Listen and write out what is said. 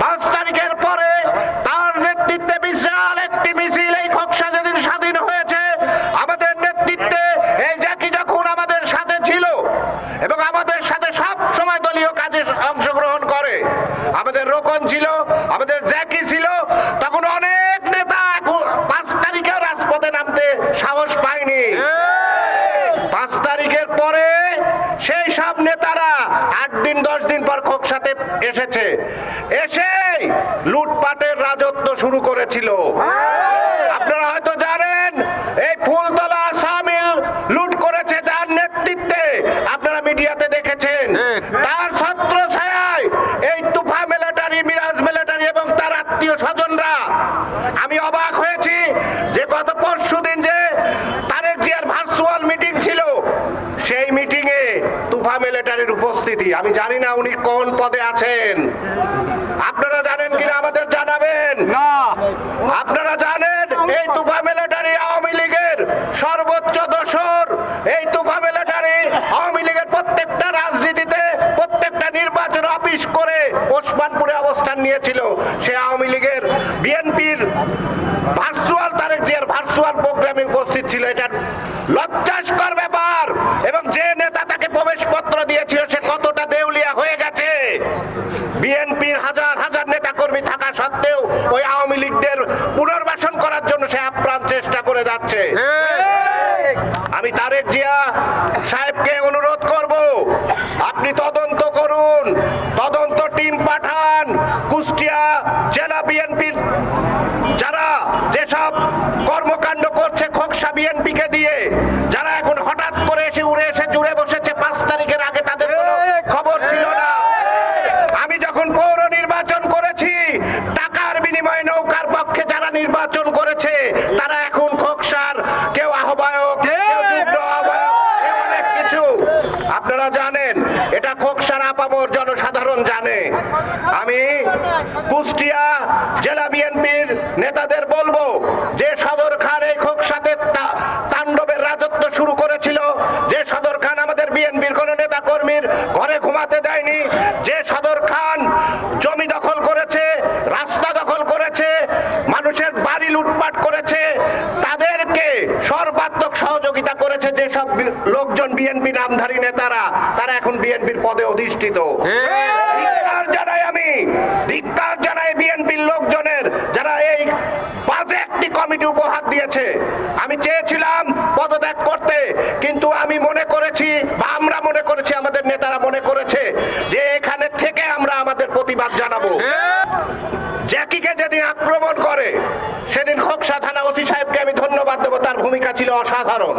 পাঁচ তারিখের পরে তার নেতৃত্বে বিশাল একটি মিছিল এই খোকসা যেদিন স্বাধীন হয়েছে আমাদের নেতৃত্বে এই জাকি যখন আমাদের সাথে ছিল এবং আমাদের সাথে সব সময় দলীয় কাজে অংশগ্রহণ করে আমাদের রোকন ছিল আমাদের জ্যাকি ছিল তখন অনেক নেতা পাঁচ তারিখে রাজপথে নামতে সাহস পায়নি। পাঁচ তারিখের পরে সেই সব নেতারা দিন দশ দিন পর খোকসাতে এসেছে। এসে লুটপাটের রাজত্ব শুরু করেছিল আপনারা হয়তো জানেন এই ফুলতলা সামিল লুট করেছে যার নেতৃত্বে আপনারা মিডিয়াতে দেখেছেন ঠিক। তার ছত্র ছায়ায় এই তুফা মিলিটারি মিরাজ মিলিটারি এবং তার আত্মীয় স্বজনরা আমি অবাক হয়েছি যে গত পরশু দিন যে তারেক জিয়ার ভার্চুয়াল মিটিং ছিল সেই মিটিং এ তুফা মিলিটারির উপস্থিতি। আমি জানি না উনি কোন পদে আছেন। আপনারা জানেন কিনা আমাদের জানাবেন? না। আপনারা জানেন এই তুফা মিলিটারি আওয়ামী লীগের সর্বোচ্চ দোসর এই তুফা মিলিটারি আওয়ামী লীগের প্রত্যেকটা রাজনীতিতে প্রত্যেকটা নির্বাচন অফিস করে ওসমানপুরে অবস্থান নিয়েছিল। সে আওয়ামী লীগের বিএনপির ভার্চুয়াল তারেক জিয়ার ভার্চুয়াল প্রোগ্রামে উপস্থিত ছিল। এটা লজ্জাস্কর ব্যাপার বিএনপির হাজার হাজার নেতা কর্মী থাকা সত্ত্বেও ওই আওয়ামী লীগদের পুনর্বাসন করার জন্য সে আপ্রাণ চেষ্টা করে যাচ্ছে। আমি তারেক জিয়া সাহেবকে অনুরোধ করব আপনি তদন্ত করুন। তদন্ত টিম পাঠান। কুষ্টিয়া জেলা বিএনপির যারা যেসব কর্মকাণ্ড করছে খোকসা বিএনপিকে দিয়ে যারা এখন হঠাৎ করে এসে উড়ে এসে জুড়ে বসেছে পাঁচ তারিখের আগে তাদের কোনো খবর ছিল না আমি যখন পৌর নির্বাচন করেছি টাকার বিনিময়ে নৌকার পক্ষে যারা নির্বাচন করেছে তারা এখন খোকসার কেউ আহ্বায়ক কেউ যুগ্ম আহ্বায়ক কেউ অনেক কিছু আপনারা জানেন জনসাধারণ জানে। আমি কুষ্টিয়া জেলা বিএনপির নেতাদের বলব, যে সদর খান এই খোকসাতে তাণ্ডবের রাজত্ব শুরু করেছিল, যে সদর খান আমাদের বিএনপির কোন নেতা কর্মীর ঘরে ঘুমাতে দেয়নি, যে সদর খান জমি সহযোগিতা করেছে যেসব লোকজন বিএনপি নামধারী নেতারা তারা এখন বিএনপির পদে অধিষ্ঠিত। ধিক্কার জানাই আমি। ধিক্কার জানাই বিএনপির লোকজনের যারা এই বাজে একটি কমিটি উপহার দিয়েছে। আমি চেয়েছিলাম পদত্যাগ করতে কিন্তু আমি মনে করেছি বা আমরা মনে করেছি আমাদের নেতারা মনে করেছে যে এখানে থেকে আমরা আমাদের প্রতিবাদ জানাব জ্যাকিকে যেদিন আক্রমণ করে। সেদিন খোকসা থানা ওসি সাহেবকে আমি ধন্যবাদ দেবো তার ভূমিকা ছিল অসাধারণ।